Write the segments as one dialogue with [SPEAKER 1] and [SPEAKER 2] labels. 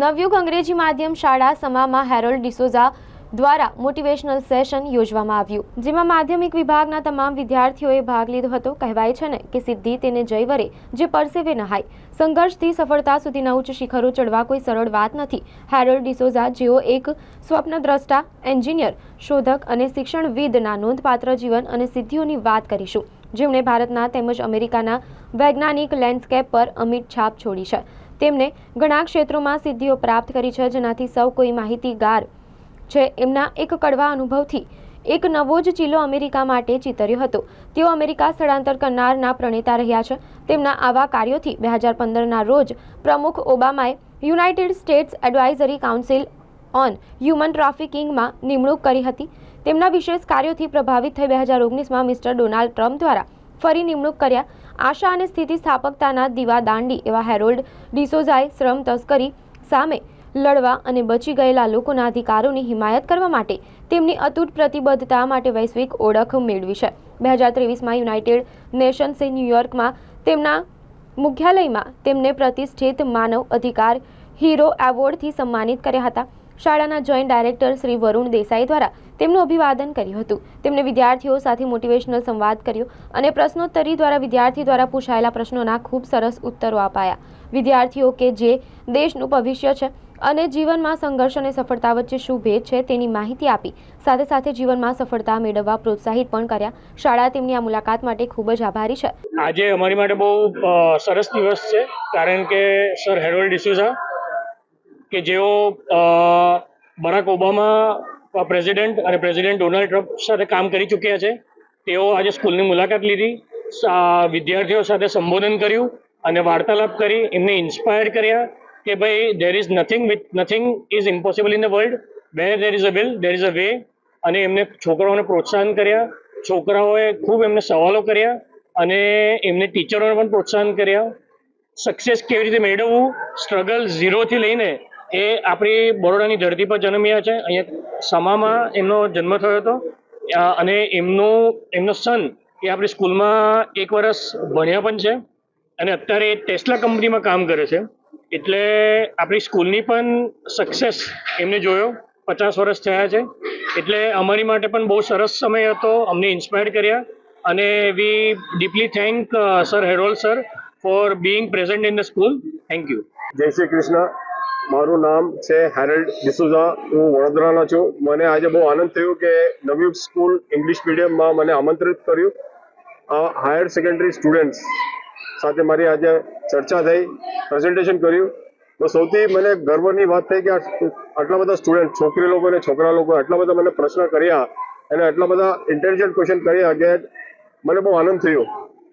[SPEAKER 1] નવયુગ અંગ્રેજી માધ્યમ શાળા સમામાં હેરોલ્ડ ડિસોઝા દ્વારા મોટિવેશનલ સેશન યોજવામાં આવ્યું, જેમાં માધ્યમિક વિભાગના તમામ વિદ્યાર્થીઓએ ભાગ લીધો હતો. કહેવાય છે ને કે સિદ્ધિ તેને જય વરે, જે પરસેવે નહાય. સંઘર્ષથી સફળતા સુધીના ઉચ્ચ શિખરો ચડવા કોઈ સરળ વાત નથી. હેરોલ્ડ ડિસોઝા જેઓ એક સ્વપ્નદ્રષ્ટા, એન્જિનિયર, શોધક અને શિક્ષણવિદના નોંધપાત્ર જીવન અને સિદ્ધિઓની વાત કરીશું. જેમણે ભારતના તેમજ અમેરિકાના વૈજ્ઞાનિક લેન્ડસ્કેપ પર અમિટ છાપ છોડી છે. તેમને ઘણા ક્ષેત્રોમાં સિદ્ધિઓ પ્રાપ્ત કરી છે, જેનાથી સૌ કોઈ માહિતીગાર છે. એમના એક કડવા અનુભવથી એક નવો જ ચીલો અમેરિકા માટે ચિતર્યો હતો. તેઓ અમેરિકા સ્થળાંતર કરનારના પ્રણેતા રહ્યા છે. તેમના આવા કાર્યોથી બે હજાર પંદરના રોજ પ્રમુખ ઓબામાએ United States Advisory Council on Human ટ્રાફિકિંગમાં નિમણૂક કરી હતી. તેમના વિશેષ કાર્યોથી પ્રભાવિત થઈ બે હજાર ઓગણીસમાં મિસ્ટર ડોનાલ્ડ ટ્રમ્પ દ્વારા ફરી નિમણૂક કર્યા. આશા અને સ્થિતિસ્થાપકતાના દીવા દાંડી એવા હેરોલ્ડ ડિસોઝાએ શ્રમ તસ્કરી સામે લડવા અને બચી ગયેલા લોકોના અધિકારોની હિમાયત કરવા માટે તેમની અતૂટ પ્રતિબદ્ધતા માટે વૈશ્વિક ઓળખ મેળવી છે. બે હજાર ત્રેવીસમાં યુનાઇટેડ નેશન્સે ન્યૂયોર્કમાં તેમના મુખ્યાલયમાં તેમને પ્રતિષ્ઠિત માનવ અધિકાર હીરો એવોર્ડથી સન્માનિત કર્યા હતા. શાળાના જોઈન્ટ ડાયરેક્ટર શ્રી વરુણ દેસાઈ દ્વારા તેમનું અભિવાદન કર્યું હતું. તેમણે વિદ્યાર્થીઓ સાથે મોટિવેશનલ સંવાદ કર્યો અને પ્રશ્નોત્તરી દ્વારા વિદ્યાર્થી દ્વારા પૂછાયેલા પ્રશ્નોના ખૂબ સરસ ઉત્તરો અપાયા. વિદ્યાર્થીઓ કે જે દેશનું ભવિષ્ય છે અને જીવનમાં સંઘર્ષ અને સફળતા વચ્ચે શું ભેદ છે તેની માહિતી આપી, સાથે સાથે જીવનમાં સફળતા મેળવવા પ્રોત્સાહિત પણ કર્યા. શાળા તેમની આ મુલાકાત માટે ખૂબ જ આભારી છે.
[SPEAKER 2] આજે અમારી માટે બહુ સરસ દિવસ છે, કારણ કે સર હેરોલ્ડ ડિસુઝા કે જેઓ બરાક ઓબામા પ્રેસિડેન્ટ અને પ્રેસિડેન્ટ ડોનાલ્ડ ટ્રમ્પ સાથે કામ કરી ચૂક્યા છે, તેઓ આજે સ્કૂલની મુલાકાત લીધી વિદ્યાર્થીઓ સાથે સંબોધન કર્યું અને વાર્તાલાપ કરી, એમને ઇન્સ્પાયર કર્યા કે ભાઈ there is nothing with nothing is impossible in the world where there is a will there is a way અને એમને છોકરાઓને પ્રોત્સાહન કર્યા, છોકરાઓએ ખૂબ એમને સવાલો કર્યા અને એમને ટીચરોને પણ પ્રોત્સાહન કર્યા. સક્સેસ કેવી રીતે મેળવવું? સ્ટ્રગલ ઝીરોથી લઈને એ આપણી બરોડાની ધરતી પર જન્મ્યા છે. અહીંયા સમામાં એમનો જન્મ થયો હતો. અને એમનું, એમનો સન એ આપણી સ્કૂલમાં એક વર્ષ ભણ્યા પણ છે અને અત્યારે એ ટેસ્લા કંપનીમાં કામ કરે છે. એટલે આપણી સ્કૂલની પણ સક્સેસ એમને જોયો. પચાસ વર્ષ થયા છે. એટલે અમારી માટે પણ બહુ સરસ સમય હતો. અમને ઇન્સ્પાયર કર્યા. અને we deeply thank sir Harold sir for being present in the school thank you
[SPEAKER 3] જય શ્રી કૃષ્ણ. મારું નામ છે હેરલ્ડ ડિસુઝા. હું વડોદરાનો છું. મને આજે બહુ આનંદ થયો કે નવયુગ સ્કૂલ ઇંગ્લિશ મીડિયમમાં મને આમંત્રિત કર્યું. હાયર સેકન્ડરી સ્ટુડન્ટ્સ સાથે મારી આજે ચર્ચા થઈ, પ્રેઝન્ટેશન કર્યું. તો સૌથી મને ગર્વની વાત થઈ કે આટલા બધા સ્ટુડન્ટ, છોકરી લોકો અને છોકરા લોકો આટલા બધા મને પ્રશ્ન કર્યા અને આટલા બધા ઇન્ટેલિજન્ટ ક્વેશ્ચન કર્યા કે મને બહુ આનંદ થયો.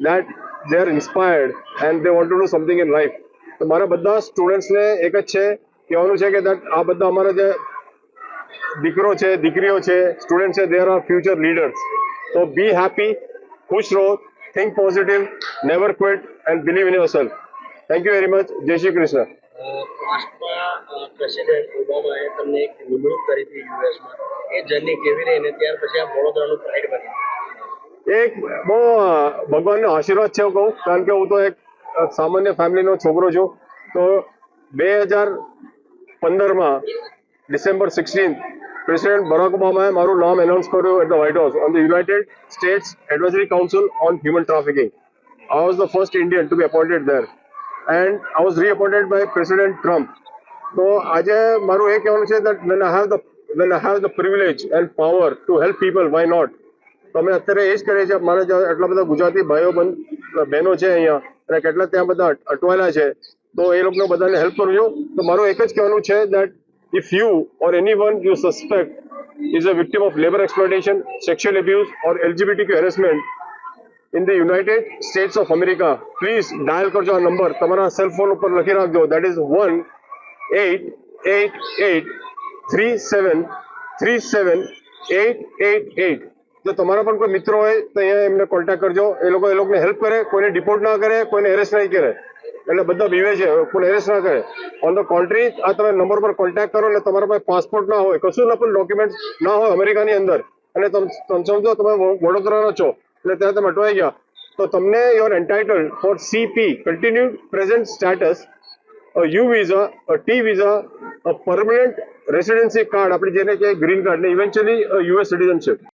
[SPEAKER 3] That they are inspired and they want to do something in life તો મારા બધા સ્ટુડન્ટ્સને એક જ છે કહેવાનું છે કે આ બધા અમારા જે દીકરો છે દીકરીઓ છે સ્ટુડન્ટ છે દેર આર ફ્યુચર લીડર્સ તો બી હેપી ખુશ રહો think positive never quit and believe in yourself thank you very much જય શ્રી કૃષ્ણ.
[SPEAKER 4] પાસ્ટમાં પ્રેસિડેન્ટ ઓબામાએ તમને એક નિમણૂક કરી હતી યુએસમાં. એ જર્ની કેવી રહી ને ત્યાર પછી આ વડોદરાનું પ્રાઇડ બન્યું
[SPEAKER 3] એક બહુ ભગવાનનો આશીર્વાદ છે હું કહું કારણ કે હું તો એક સામાન્ય ફેમિલીનો છોકરો છું તો બે હજાર પંદરમાં ડિસેમ્બર સિક્સટીન પ્રેસિડેન્ટ બરાક ઓબામાએ મારું નામ એનાઉન્સ કર્યું at the White House on the United States Advisory Council on Human Trafficking I was the first Indian to be appointed there. And I was reappointed by President Trump. તો આજે મારું એ કહેવાનું છે that when I have the when I have the privilege and power to help people, why not? તો અમે અત્યારે એ જ કરીએ છીએ મારા એટલા બધા ગુજરાતી ભાઈઓ બંધ બહેનો છે અહીંયા અને કેટલા ત્યાં બધા અટ- અટવાયેલા છે તો એ લોકોને બધાને હેલ્પ કરું છું તો મારું એક જ કહેવાનું છે that if you or anyone you suspect is a victim of labor exploitation, sexual abuse or LGBTQ harassment in the United States of America, please dial કરજો આ નંબર તમારા સેલ ફોન ઉપર લખી રાખજો that is one eight eight eight three seven three seven eight eight eight જો તમારા પણ કોઈ મિત્રો હોય, તો અહીંયા એમને કોન્ટેક્ટ કરજો. એ લોકો, એ લોકોને હેલ્પ કરે, કોઈને ડિપોર્ટ ના કરે, કોઈને એરેસ્ટ નહીં કરે. એટલે બધા બીવે છે કોઈ એરેસ્ટ ના કરે. ઓન ધ કોન્ટ્રી આ તમે નંબર પર કોન્ટેક્ટ કરો, એટલે તમારા પાસે પાસપોર્ટ ના હોય, કશું ના પણ ડોક્યુમેન્ટ ના હોય અમેરિકાની અંદર. અને તમે સમજો, તમે વડોદરાના છો, એટલે ત્યાં તમે અટવાઈ ગયા. તો તમને your entitle for CP continue present status U visa T visa permanent residency card આપણે જેને કે ગ્રીન કાર્ડ ને ઇવેન્ચ્યુઅલી યુએસ સિટીઝનશિપ